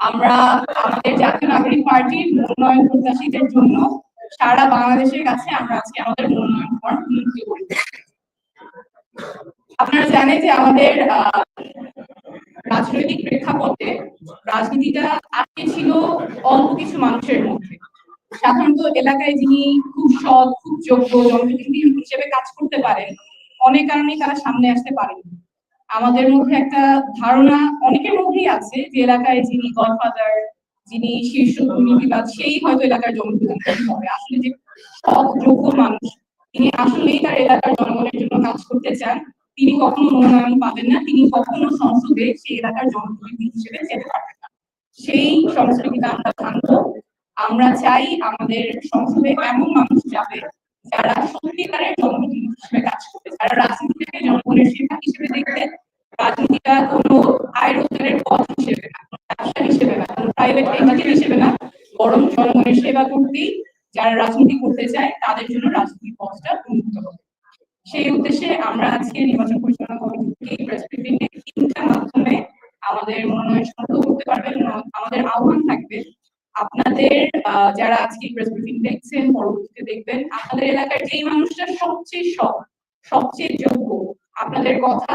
আমরা আমাদের জাতীয় নাগরিক পার্টির মনোনয়ন প্রত্যাশীদের জন্য সারা বাংলাদেশের কাছে আমরা আজকে আমাদের মনোনয়ন ফর্ম আপনারা জানেন যে আমাদের রাজনৈতিক প্রেক্ষাপটে রাজনীতিটা আটকে ছিল অল্প কিছু মানুষের মধ্যে। সাধারণত এলাকায় যিনি খুব সৎ, খুব যোগ্য, জনপ্রতিনিধি হিসেবে কাজ করতে পারেন অনেক কারণেই তারা সামনে আসতে পারেন। আমাদের মধ্যে একটা ধারণা অনেকের মধ্যেই আছে যে এলাকায় যিনি গডফাদার, যিনি শীর্ষ দুর্নীতিবাদ সেই হয়তো এলাকার জনপ্রতিনিধি হবে। আসলে যে সৎ, যোগ্য মানুষ, তিনি আসলেই তার এলাকার জনগণের জন্য কাজ করতে চান, তিনি কখনো মনোনয়ন পাবেন না, তিনি কখনো সংসদে সেই এলাকার জনপ্রতিনিধি হিসেবে যেতে পারবেন না। সেই সংস্কৃতিটা আমরা ভাঙবো আমরা চাই আমাদের সংসদে এমন মানুষ যাবে যারা সত্যিকারের হিসেবে কাজ করবে, যারা রাজনীতিকে জনগণের রাজনীতিটা কোনো আয় পথ হিসেবে না হিসেবে না প্রাইভেট হিসেবে না। বরং জনগণের সেবা করতেই যারা রাজনীতি করতে চায়, তাদের জন্য রাজনীতির পথটা উন্মুক্ত হবে। সেই উদ্দেশ্যে আমরা আজকে নির্বাচন পরিচালনা কমিটি তিনটা মাধ্যমে আমাদের মনোনয়ন সংগ্রহ করতে পারবেন আমাদের আহ্বান থাকবে আপনাদের যারা আজকে প্রেস ব্রিফিং দেখছেন, পরবর্তীতে দেখবেন, আপনাদের এলাকার যেই মানুষটা সবচেয়ে সৎ, সবচেয়ে যোগ্য, আপনাদের কথা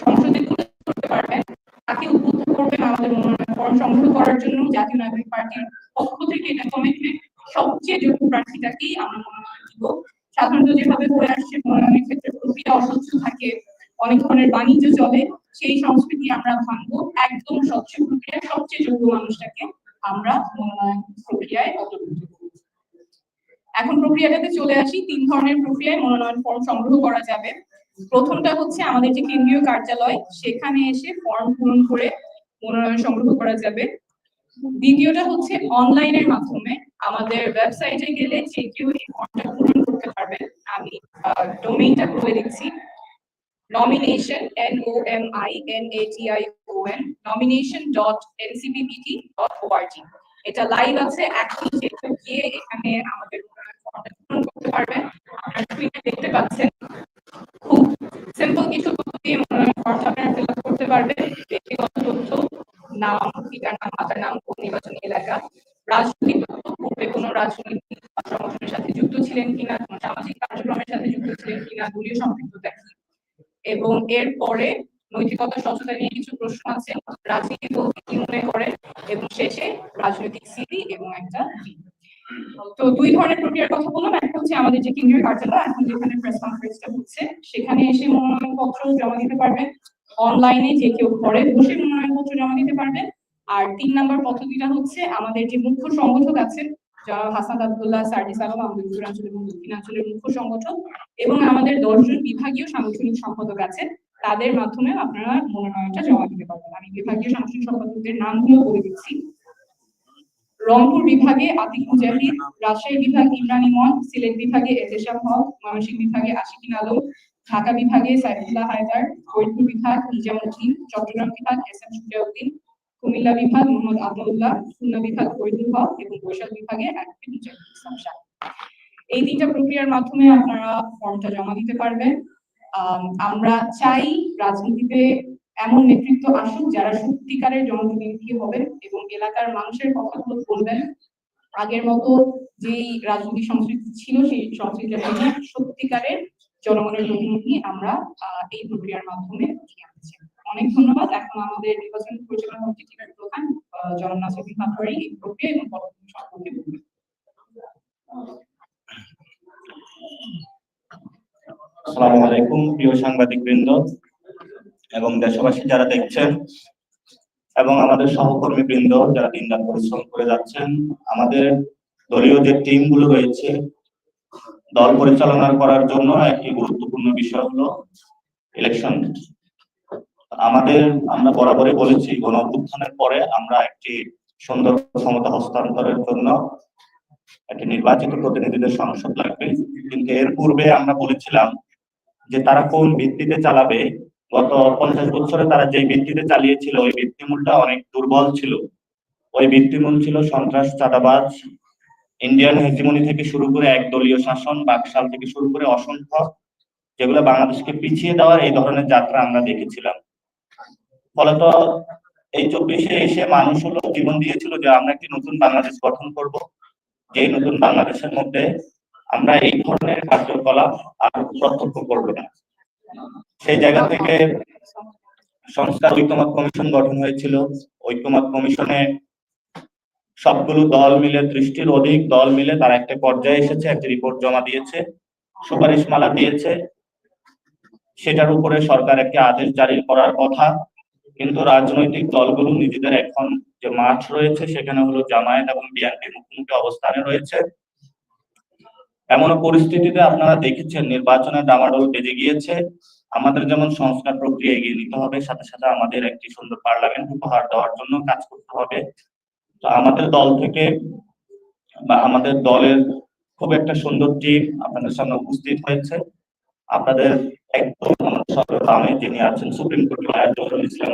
সংসদে ধরতে পারবেন, তাকে উদ্বুদ্ধ করবেন আমাদের মনোনয়ন ফর্ম সংগ্রহ করার জন্য, জাতীয় নাগরিক পার্টির পক্ষ থেকে এটা কমিটমেন্ট সবচেয়ে যোগ্য প্রার্থীটাকেই আমরা মনোনয়ন দিব। সাধারণত যেভাবে হয়ে আসছে মনোনয়নের ক্ষেত্রে প্রক্রিয়া অস্বচ্ছ থাকে, অনেক ধরনের বাণিজ্য চলে, সেই সংস্কৃতি আমরা ভাঙবো, একদম স্বচ্ছ প্রক্রিয়া সবচেয়ে যোগ্য মানুষটাকে আমরা মনোনয়ন প্রক্রিয়ায় অন্তর্ভুক্ত এখন প্রক্রিয়াটাতে চলে আসি। তিন ধরনের প্রক্রিয়ায় মনোনয়ন ফর্ম সংগ্রহ করা যাবে। প্রথমটা হচ্ছে আমাদের যে কেন্দ্রীয় কার্যালয়, সেখানে এসে ফর্ম পূরণ করে মনোনয়ন সংগ্রহ করা যাবে। দ্বিতীয়টা হচ্ছে অনলাইনের মাধ্যমে আমাদের ওয়েবসাইটে গেলে যে কেউ এই ফর্মটা পূরণ করতে পারবেন। আমি ডোমেইনটা বলে দিচ্ছি। Nomination, n o m i n a t i o n nomination.ncbpt.org এটা লাইভ আছে, এখন যেহেতু গিয়ে এখানে আমাদের পূরণ করতে পারবেন। আপনারা স্ক্রিনে দেখতে পাচ্ছেন, খুব সিম্পল কিছু মনোনয়ন ফর্ম আপনারা ফিল আপ করতে পারবেন। ব্যক্তিগত তথ্য, নাম, ঠিকানা, মাতার নাম, কোন নির্বাচনী এলাকা, রাজনৈতিক তথ্য, পূর্বে কোনো রাজনৈতিক সংগঠনের সাথে যুক্ত ছিলেন কিনা, কোনো সামাজিক কার্যক্রমের সাথে যুক্ত ছিলেন কিনা, দলীয় সম্পৃক্ততা কি? এবং এর পরে নৈতিকতা, স্বচ্ছতা নিয়ে কিছু প্রশ্ন আছে, রাজনীতি বলতে কি মনে করে? এবং শেষে রাজনৈতিক স্মৃতি এবং একটা তো দুই ধরনের প্রক্রিয়ার কথা বললাম। একটা হচ্ছে আমাদের যে কেন্দ্রীয় কার্যালয়, এখন যেখানে প্রেস কনফারেন্সটা হচ্ছে, সেখানে এসে মনোনয়ন পত্র জমা দিতে পারবেন। অনলাইনে যে কেউ ঘরে বসে মনোনয়ন পত্র জমা দিতে পারবেন। আর তিন নম্বর পদ্ধতিটা হচ্ছে আমাদের যে মুখ্য সংগঠক আছেন যারা হাসান আবদুল্লাহ সার্জিস আলম আমাদের উত্তরাঞ্চল এবং দক্ষিণাঞ্চলের মুখ্য সংগঠন এবং আমাদের দশজন বিভাগীয় সাংগঠনিক সম্পাদক আছেন, তাদের মাধ্যমে আপনারা মনোনয়নটা জমা দিতে পারবেন। আমি বিভাগীয় সাংগঠনিক সম্পাদকদের নামগুলো বলে দিচ্ছি। রংপুর বিভাগে আতিক মুজাহিদ, রাজশাহী বিভাগ ইমরান ইমন, সিলেট বিভাগে এতেশাম হক, ময়মনসিংহ বিভাগে আশিকিন আলম, ঢাকা বিভাগে সাইফুল্লাহ হায়দার, ফরিদপুর বিভাগ নিজামুদ্দিন, চট্টগ্রাম বিভাগ এস এম সুজাউদ্দিন কুমিল্লা বিভাগ, মোহাম্মদ আব্দুল্লাহ, খুলনা বিভাগ ফরিদুল হক এবং বরিশাল বিভাগে এই তিনটা প্রক্রিয়ার মাধ্যমে আপনারা ফর্মটা জমা দিতে পারবেন। আমরা চাই রাজনীতিতে এমন নেতৃত্ব আসুক যারা সত্যিকারের জনপ্রতিনিধি হবেন এবং এলাকার মানুষের কথাগুলো বলবেন। আগের মতো যেই রাজনৈতিক সংস্কৃতি ছিল, সেই সংস্কৃতির সত্যিকারের জনগণের প্রতিনিধি আমরা এই প্রক্রিয়ার মাধ্যমে অনেক ধন্যবাদ। এখন আমাদের নির্বাচন পরিচালনা প্রধান প্রক্রিয়া এবং পরবর্তী সম্পর্কে আসসালামু আলাইকুম, প্রিয় সাংবাদিক বৃন্দ এবং দেশবাসী যারা দেখছেন এবং আমাদের সহকর্মী বৃন্দ যারা দিনরাত পরিশ্রম করে যাচ্ছেন, আমাদের দলীয় যে টিমগুলো রয়েছে, দল পরিচালনা করার জন্য একটি গুরুত্বপূর্ণ বিষয় হলো ইলেকশন আমাদের আমরা বরাবরই বলেছি, গণ অভ্যুত্থানের পরে আমরা একটি সুন্দর ক্ষমতা হস্তান্তরের জন্য একটি নির্বাচিত প্রতিনিধিদের সংসদ লাগবে। কিন্তু এর পূর্বে আমরা বলেছিলাম যে তারা কোন ভিত্তিতে চালাবে। গত পঞ্চাশ বছরে তারা যে ভিত্তিতে চালিয়েছিল, ওই ভিত্তিমূলটা অনেক দুর্বল ছিল। ওই ভিত্তিমূল ছিল সন্ত্রাস, চাঁদাবাজ, ইন্ডিয়ান হেজিমনি থেকে শুরু করে একদলীয় শাসন, বাকশাল থেকে শুরু করে অসংখ্য, যেগুলো বাংলাদেশকে পিছিয়ে দেওয়ার এই ধরনের যাত্রা আমরা দেখেছিলাম। ফলত এই চব্বিশে এসে মানুষ হলো জীবন দিয়েছিল যে আমরা একটি নতুন বাংলাদেশ গঠন করব। যেই নতুন বাংলাদেশের মধ্যে আমরা এই ধরনের কার্যকলাপ আর প্রত্যক্ষ করব না। সেই জায়গা থেকে সংস্কার ঐক্যমত কমিশন গঠন হয়েছিল। ঐক্যমত কমিশনে সবগুলো দল মিলে, ত্রিশটির অধিক দল মিলে তারা একটা পর্যায়ে এসেছে, একটা রিপোর্ট জমা দিয়েছে, সুপারিশমালা দিয়েছে। সেটার উপরে সরকার একটি আদেশ জারি করার কথা। কিন্তু রাজনৈতিক দলগুলো নিজেদের এখন যে মাঠ রয়েছে, সেখানে হলো জামায়াত এবং বিএনপি মুখোমুখি অবস্থানে রয়েছে। এমন পরিস্থিতিতে আপনারা দেখেছেন নির্বাচনের ডামাডোল বেজে গিয়েছে। আমাদের যেমন সংস্কার প্রক্রিয়া এগিয়ে নিতে হবে, সাথে সাথে আমাদের একটি সুন্দর পার্লামেন্ট উপহার দেওয়ার জন্য কাজ করতে হবে। তো আমাদের দল থেকে বা আমাদের দলের খুব একটা সুন্দর টিম আপনাদের সামনে উপস্থিত হয়েছে। আপনাদের একদম সাথে যিনি আছেন সুপ্রিম কোর্ট ইসলাম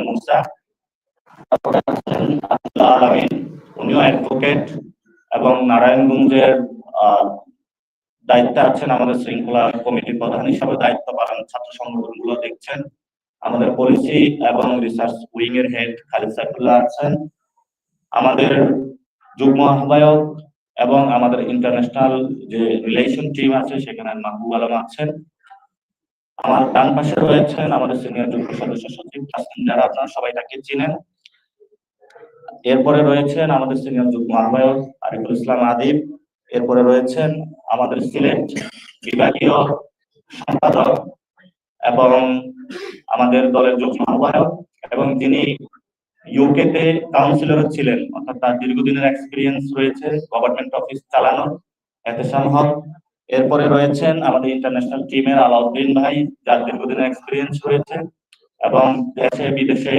উনিও অ্যাডভোকেট এবং নারায়ণগঞ্জের দায়িত্বে আছেন আমাদের শৃঙ্খলা কমিটির প্রধান হিসাবে দায়িত্ব পালন ছাত্র সংগঠনগুলো দেখছেন। আমাদের পলিসি এবং রিসার্চ উইং এর হেড খালিদ সাইফুল্লাহ আছেন। আমাদের যুগ্ম আহ্বায়ক এবং আমাদের ইন্টারন্যাশনাল যে রিলেশন টিম আছে, সেখানে মাহবুব আলম আছেন। আমার ডান পাশে রয়েছেন আমাদের সিনিয়র যুগ্ম সদস্য সচিব তাসলিম যারা আপনারা সবাই তাকে চিনেন। এরপরে রয়েছেন আমাদের সিনিয়র যুগ্ম আহ্বায়ক আরিফুল ইসলাম আদিব। এরপরে রয়েছেন আমাদের সিলেট বিভাগীয় সম্পাদক এবং আমাদের দলের যুগ্ম আহ্বায়ক এবং যিনি ইউকে তে কাউন্সিলর ছিলেন, অর্থাৎ তার দীর্ঘদিনের এক্সপিরিয়েন্স রয়েছে গভর্নমেন্ট অফিস চালানোর এহতেশাম হক। এরপরে রয়েছেন আমাদের ইন্টারন্যাশনাল টিমের আলাউদ্দিন ভাই, যার দীর্ঘদিনের এক্সপিরিয়েন্স রয়েছে, এবং দেশে, বিদেশে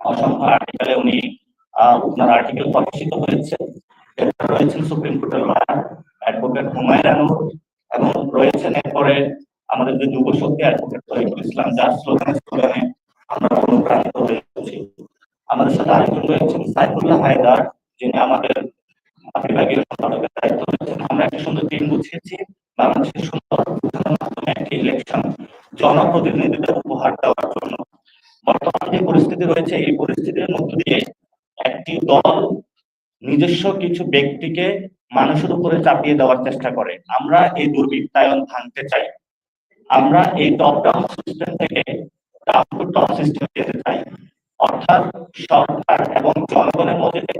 অসংখ্য আর্টিকেলে উনি ওনার আর্টিকেল প্রকাশিত হয়েছে। এরপরে রয়েছেন সুপ্রিম কোর্টের লয়ার অ্যাডভোকেট হুমায়ুন আনোয়ার এবং রয়েছেন এরপরে আমাদের যে যুব শক্তি অ্যাডভোকেট তরিকুল ইসলাম, যার স্লোগানে স্লোগানে আমরা অনুপ্রাণিত হয়েছি। আমাদের সাথে আরেকজন রয়েছেন সাইফুল্লাহ হায়দার, যিনি আমাদের বিভাগীয় সম্পাদকের দায়িত্ব আমরা একটা সুন্দর টিম গুছিয়েছি। বাংলাদেশের সুন্দর মাধ্যমে একটি ইলেকশন জনপ্রতিনিধিদের উপহার দেওয়ার জন্য। বর্তমান যে পরিস্থিতি রয়েছে, এই পরিস্থিতির মধ্য দিয়ে একটি দল নিজস্ব কিছু ব্যক্তিকে মানুষের উপরে চাপিয়ে দেওয়ার চেষ্টা করে। আমরা এই দুর্বৃত্তায়ন ভাঙতে চাই। আমরা এই টপ ডাউন সিস্টেম থেকে টপ সিস্টেম যেতে চাই। অর্থাৎ সরকার এবং জনগণের মধ্যে যে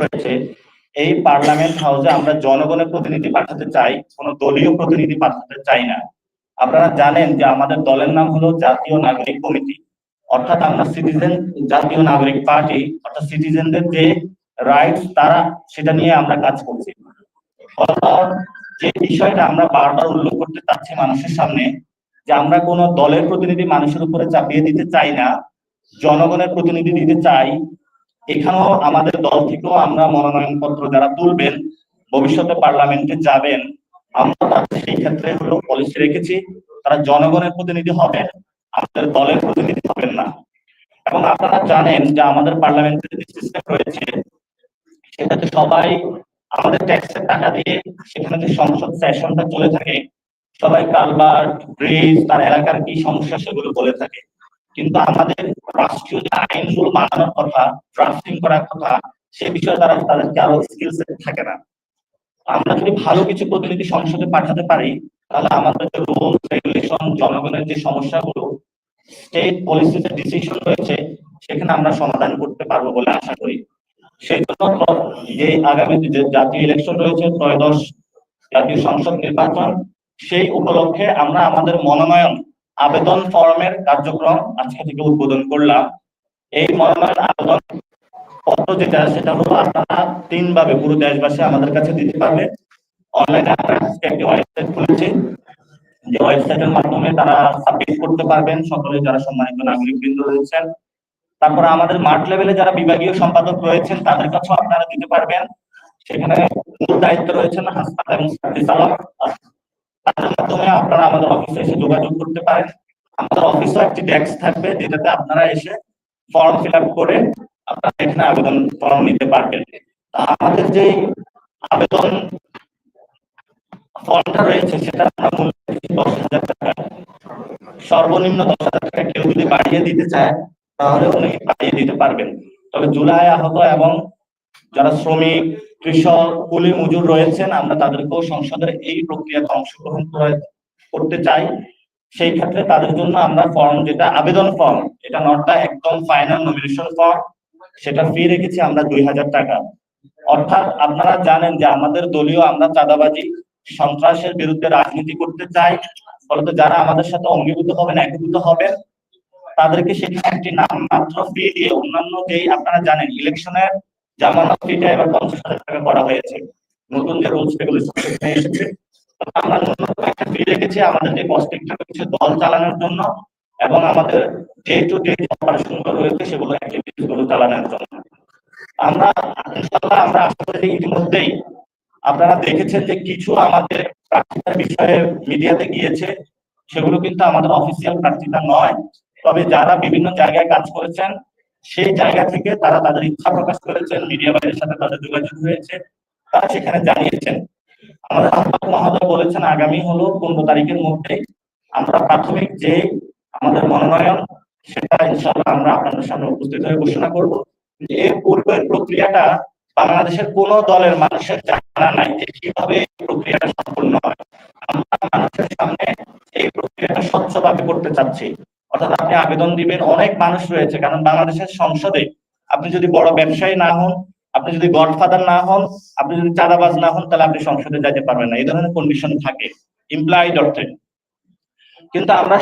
রয়েছে এই পার্লামেন্ট হাউসে আমরা জনগণের প্রতিনিধি পাঠাতে চাই, কোনো দলীয় প্রতিনিধি পাঠাতে চাই না। আপনারা জানেন যে আমাদের দলের নাম হলো জাতীয় নাগরিক কমিটি। অর্থাৎ আমরা সিটিজেন জাতীয় নাগরিক পার্টি, অর্থাৎ সিটিজেনদের যে রাইটস তারা, সেটা নিয়ে আমরা কাজ করছি। যে বিষয়টা আমরা বারবার উল্লেখ করতে চাচ্ছি মানুষের সামনে, যে আমরা কোন দলের প্রতিনিধি মানুষের উপরে চাপিয়ে দিতে চাই না, জনগণের প্রতিনিধি দিতে চাই এখানেও আমাদের দল থেকেও আমরা মনোনয়ন পত্র যারা তুলবেন, ভবিষ্যতে পার্লামেন্টে যাবেন, আমরা তাদের সেই ক্ষেত্রে হলো পলিসি রেখেছি। তারা জনগণের প্রতিনিধি হবেন, আমাদের দলের প্রতিনিধি হবেন না। এবং আপনারা জানেন যে আমাদের পার্লামেন্টের যে সিস্টেম রয়েছে সেটাতে সবাই আমাদের ট্যাক্সের টাকা দিয়ে সেখানে যে সংসদ সেশনটা চলে থাকে, সবাই কালবার ব্রিজ, তার এলাকার কি সমস্যা সেগুলো বলে থাকে। কিন্তু আমাদের রাষ্ট্রীয় যে আইনগুলো বানানোর কথা ড্রাফটিং করার কথা, সে বিষয়ে তারা তাদেরকে আরও স্কিল থাকে না। আমরা যদি ভালো কিছু প্রতিনিধি সংসদে পাঠাতে পারি, তাহলে আমাদের যে রুলস রেগুলেশন জনগণের যে সমস্যাগুলো স্টেট পলিসিতে ডিসিশন রয়েছে, সেখানে আমরা সমাধান করতে পারব বলে আশা করি। সেই জন্য যে আগামী যে জাতীয় ইলেকশন রয়েছে, ত্রয়োদশ জাতীয় সংসদ নির্বাচন, সেই উপলক্ষে আমরা আমাদের মনোনয়ন আবেদন ফর্মের কার্যক্রম আজকে থেকে উদ্বোধন করলাম। এই মনোনয়ন আবেদন পত্র যেটা, সেটা হলো আপনারা তিন ভাবে পুরো দেশবাসী আমাদের কাছে দিতে পারবে। অনলাইনে আমরা একটি ওয়েবসাইট খুলেছি। যে ওয়েবসাইটের মাধ্যমে তারা সাবমিট করতে পারবেন। সকলে যারা সম্মানিত নাগরিক বৃন্দ রয়েছেন। তারপরে আমাদের মাঠ লেভেলে যারা বিভাগীয় সম্পাদক রয়েছেন, তাদের কাছেও আপনারা দিতে পারবেন। সেখানে মূল দায়িত্ব রয়েছেন হাসপাতাল এবং আপনারা আমাদের অফিসে এসে যোগাযোগ করতে পারেন। আমাদের অফিসে একটি ডেস্ক থাকবে, যেটাতে আপনারা এসে ফর্ম ফিল আপ করে আপনারা এখানে আবেদন ফর্ম নিতে পারবেন। আমাদের যে আবেদন ফর্মটা রয়েছে, সেটা দশ হাজার টাকা। সর্বনিম্ন দশ হাজার টাকা কেউ যদি বাড়িয়ে দিতে চায়, তাহলে উনি বাড়িয়ে দিতে পারবেন। তবে জুলাই আহত এবং যারা শ্রমিক কৃষক কুলি মজুর রয়েছেন, আমরা তাদেরকেও সংসদের এই প্রক্রিয়াতে অংশগ্রহণ করে- করতে চাই। সেই ক্ষেত্রে তাদের জন্য আমরা ফর্ম যেটা, আবেদন ফর্ম এটা নটটা একদম ফাইনাল নমিনেশন ফর্ম সেটা ফি রেখেছি আমরা দুই হাজার টাকা। অর্থাৎ আপনারা জানেন যে আমাদের দলীয় আমরা চাঁদাবাজি, সন্ত্রাসের বিরুদ্ধে রাজনীতি করতে চাই, ফলত যারা আমাদের সাথে অঙ্গীভূত হবেন, একীভূত হবেন, তাদেরকে সেখানে একটি নাম মাত্র ফি দিয়ে অন্যান্য যেই আপনারা জানেন ইলেকশনের জামানত ফিটা এবার পঞ্চাশ হাজার টাকা করা হয়েছে। নতুন যে রুলস রেগুলেশন এসেছে। আমরা একটা ফি রেখেছি আমাদের যে কস্টিংটা রয়েছে দল চালানোর জন্য এবং আমাদের ডে টু ডে অপারেশন রয়েছে সেগুলো অ্যাক্টিভিটিসগুলো চালানোর জন্য। আমরা, ইনশাআল্লাহ আমরা করি ইতিমধ্যেই আপনারা দেখেছেন যে কিছু আমাদের প্রার্থীতার বিষয়ে মিডিয়াতে গিয়েছে। সেগুলো কিন্তু আমাদের অফিসিয়াল প্রার্থীতা নয়। তবে যারা বিভিন্ন জায়গায় কাজ করেছেন সেই জায়গা থেকে তারা তাদের ইচ্ছা প্রকাশ করেছেন মিডিয়া বাইরের সাথে তাদের যোগাযোগ হয়েছে, তারা সেখানে জানিয়েছেন। আমাদের আহ্বায়ক মহোদয় বলেছেন, আগামী হলো পনেরো তারিখের মধ্যে আমরা প্রাথমিক যে আমাদের মনোনয়ন, সেটা ইনশাআল্লাহ আমরা আপনাদের সামনে উপস্থিত হয়ে ঘোষণা করব যে এর পূর্বের প্রক্রিয়াটা বাংলাদেশের কোন দলের মানুষের জানা নাই যে কীভাবে এই প্রক্রিয়াটা সম্পূর্ণ হয়। আমরা মানুষের সামনে এই প্রক্রিয়াটা স্বচ্ছভাবে করতে চাচ্ছি। অর্থাৎ আপনি আবেদন দিবেন, অনেক মানুষ রয়েছে, কারণ বাংলাদেশের সংসদে আপনি যদি বড় ব্যবসায়ী না হন, আপনি যদি গডফাদার না হন, আপনি যদি চাঁদাবাজ না হন, তাহলে আপনি সংসদে যাইতে পারবেন না। এই ধরনের কন্ডিশন থাকে ইমপ্লয়েড অর্থে। কিন্তু আমরা